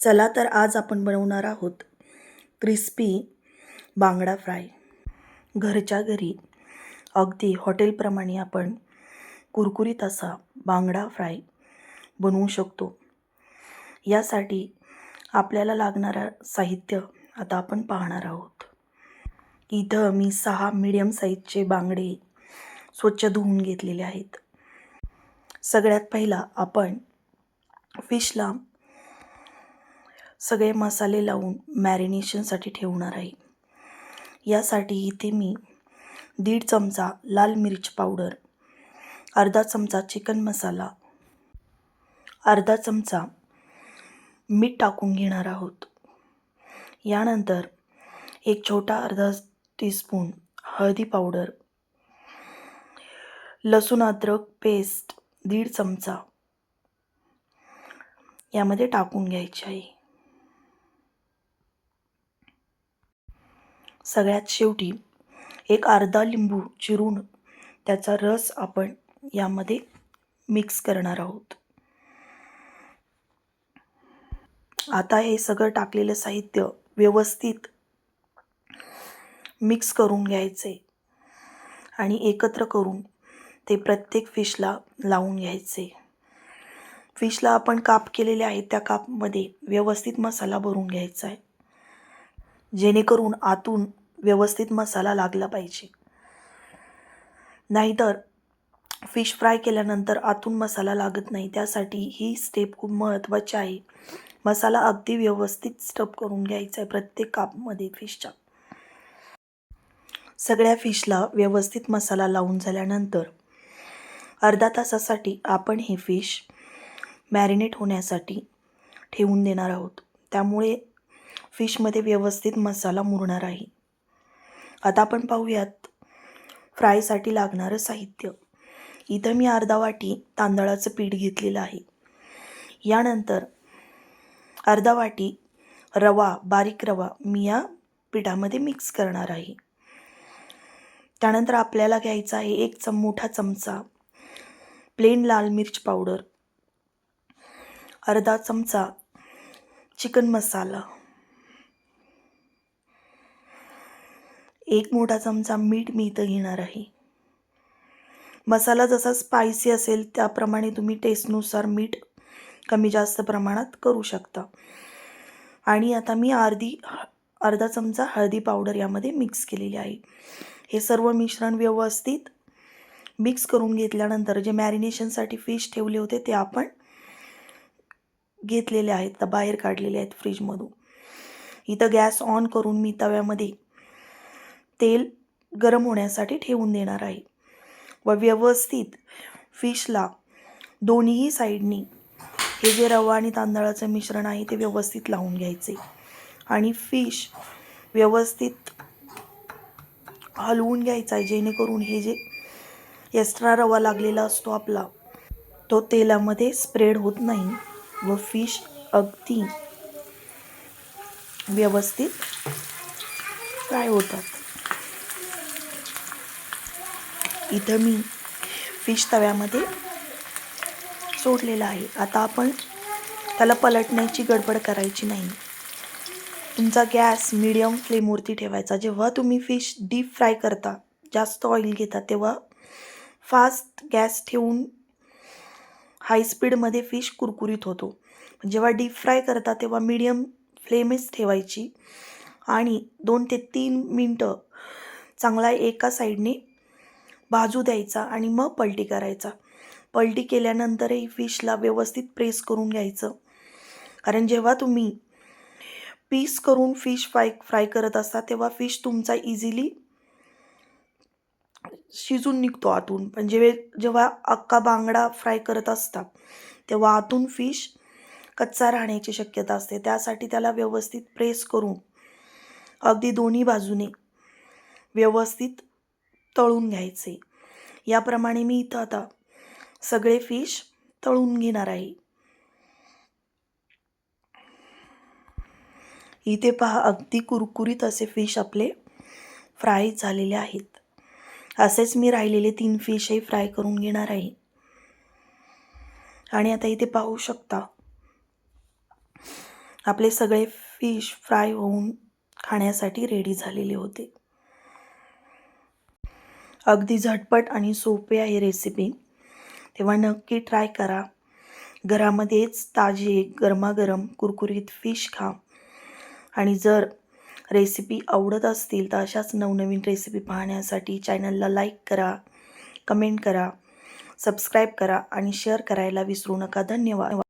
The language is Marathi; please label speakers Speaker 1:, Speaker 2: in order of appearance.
Speaker 1: चला तर आज आपण बनवणार आहोत क्रिस्पी बांगडा फ्राय. घरच्या घरी अगदी हॉटेलप्रमाणे आपण कुरकुरीत असा बांगडा फ्राय बनवू शकतो. यासाठी आपल्याला लागणारा साहित्य आता आपण पाहणार आहोत. इथं मी सहा मीडियम साईजचे बांगडे स्वच्छ धुवून घेतलेले आहेत. सगळ्यात पहिला आपण फिशला सगळे मसाले लावून मॅरिनेशनसाठी ठेवणार आहे. यासाठी इथे मी दीड चमचा लाल मिरच पावडर अर्धा चमचा चिकन मसाला अर्धा चमचा मीठ टाकून घेणार आहोत. यानंतर एक छोटा अर्धा टीस्पून हळदी पावडर लसूण अद्रक पेस्ट दीड चमचा यामध्ये टाकून घ्यायची आहे. सगळ्यात शेवटी एक अर्धा लिंबू चिरून त्याचा रस आपण यामध्ये मिक्स करणार आहोत. आता हे सगळं टाकलेलं साहित्य व्यवस्थित मिक्स करून घ्यायचे आणि एकत्र करून ते प्रत्येक फिशला लावून घ्यायचे. फिशला आपण काप केलेले आहेत त्या कापमध्ये व्यवस्थित मसाला भरून घ्यायचा आहे. जेणेकरून आतून व्यवस्थित मसाला लागला पाहिजे. नाहीतर फिश फ्राय केल्यानंतर आतून मसाला लागत नाही. त्यासाठी ही स्टेप खूप महत्त्वाची आहे. मसाला अगदी व्यवस्थित स्टप करून घ्यायचा आहे प्रत्येक कापमध्ये फिशच्या सगळ्या फिशला व्यवस्थित मसाला लावून झाल्यानंतर अर्धा तासासाठी आपण हे फिश मॅरिनेट होण्यासाठी ठेवून देणार आहोत. त्यामुळे फिशमध्ये व्यवस्थित मसाला मुरणार आहे. आता आपण पाहूयात फ्रायसाठी लागणारं साहित्य. इथं मी अर्धा वाटी तांदळाचं पीठ घेतलेलं आहे. यानंतर अर्धा वाटी रवा बारीक रवा मी या पिठामध्ये मिक्स करणार आहे. त्यानंतर आपल्याला घ्यायचा आहे एक चम मोठा चमचा प्लेन लाल मिर्च पावडर अर्धा चमचा चिकन मसाला. एक मोठा चमचा मीठ मी इथं घेणार आहे. मसाला जसा स्पायसी असेल त्याप्रमाणे तुम्ही टेस्टनुसार मीठ कमी जास्त प्रमाणात करू शकता. आणि आता मी अर्धी अर्धा चमचा हळदी पावडर यामध्ये मिक्स केलेली आहे. हे सर्व मिश्रण व्यवस्थित मिक्स करून घेतल्यानंतर जे मॅरिनेशनसाठी फिश ठेवले होते ते आपण घेतलेले आहेत तर बाहेर काढलेले आहेत फ्रीजमधून इथं गॅस ऑन करून मी तव्यामध्ये तेल गरम होण्यासाठी ठेवून देणार आहे. व व्यवस्थित फिशला दोन्हीही साईडनी हे जे रवा आणि तांदळाचं मिश्रण आहे ते व्यवस्थित लावून घ्यायचे. आणि फिश व्यवस्थित हलवून घ्यायचा आहे जेणेकरून हे जे एक्स्ट्रा रवा लागलेला असतो आपला तो तेलामध्ये स्प्रेड होत नाही. व फिश अगदी व्यवस्थित फ्राय होतात. इथं मी फिश तव्यामध्ये सोडलेलं आहे. आता आपण त्याला पलटण्याची गडबड करायची नाही. तुमचा गॅस मिडियम फ्लेमवरती ठेवायचा. जेव्हा तुम्ही फिश डीप फ्राय करता जास्त ऑइल घेता तेव्हा फास्ट गॅस ठेवून हाय स्पीडमध्ये फिश कुरकुरीत होतो. जेव्हा डीप फ्राय करता तेव्हा मीडियम फ्लेमच ठेवायची. आणि दोन ते तीन मिनटं चांगला एका साईडने भाजू द्यायचा आणि मग पलटी करायचा. पलटी केल्यानंतरही फिशला व्यवस्थित प्रेस करून घ्यायचं. कारण जेव्हा तुम्ही पीस करून फिश फ्राय फ्राय करत असता तेव्हा फिश तुमचा इझिली शिजून निघतो आतून. पण जेव्हा जेव्हा अख्खा बांगडा फ्राय करत असता तेव्हा आतून फिश कच्चा राहण्याची शक्यता असते. त्यासाठी त्याला व्यवस्थित प्रेस करून अगदी दोन्ही बाजूने व्यवस्थित तळून घ्यायचे. याप्रमाणे मी इथं आता सगळे फिश तळून घेणार आहे. इथे पहा अगदी कुरकुरीत असे फिश आपले फ्राय झालेले आहेत. असेच मी राहिलेले तीन फिशही फ्राय करून घेणार आहे. आणि आता इथे पाहू शकता आपले सगळे फिश फ्राय होऊन खाण्यासाठी रेडी झालेले होते. अगदी झटपट आणि सोपे आहे रेसिपी तेव्हा नक्की ट्राय करा. घरामध्येच ताजे गरमागरम कुरकुरीत फिश खा. आणि जर रेसिपी आवडत असतील तर अशाच नवनवीन रेसिपी पाहण्यासाठी चॅनलला लाईक करा कमेंट करा सबस्क्राईब करा आणि शेअर करायला विसरू नका. धन्यवाद.